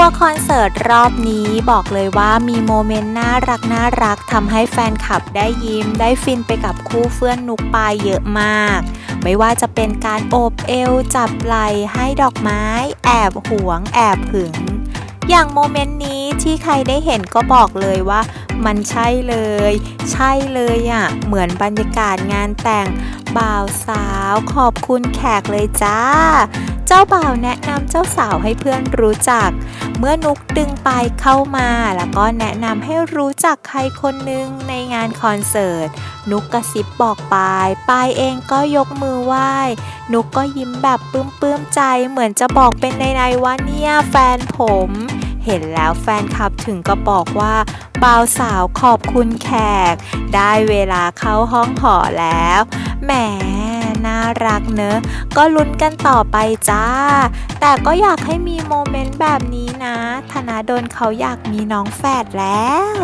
ทัวร์คอนเสิร์ตรอบนี้บอกเลยว่ามีโมเมนต์น่ารักน่ารักทำให้แฟนคลับได้ยิ้ม ได้ฟินไปกับคู่เฟื่อนนุกปายเยอะมาก ไม่ว่าจะเป็นการโอบเอวจับไหล่ให้ดอกไม้ แอบหวง แอบหึง อย่างโมเมนต์นี้ที่ใครได้เห็นก็บอกเลยว่ามันใช่เลย ใช่เลยอะ่ะ เหมือนบรรยากาศงานแต่งบ่าวสาวขอบคุณแขกเลยจ้า เจ้าบ่าวแนะนำเจ้าสาวให้เพื่อนรู้จัก เมื่อนุกดึงปายเข้ามา แล้วก็แนะนำให้รู้จักใครคนหนึ่งในงานคอนเสิร์ต นุกกระซิบบอกปายปายเองก็ยกมือไหว้ นุกก็ยิ้มแบบปลื้มๆใจเหมือนจะบอกเป็นในๆว่าเนี่ยแฟนผมเห็นแล้วแฟนคลับถึงก็บอกว่าบ่าวสาวขอบคุณแขก ได้เวลาเข้าห้องหอแล้ว แหม รักเนอะก็ลุ้นกันต่อไปจ้า แต่ก็อยากให้มีโมเมนต์แบบนี้นะ ธนาดลเขาอยากมีน้องแฝดแล้ว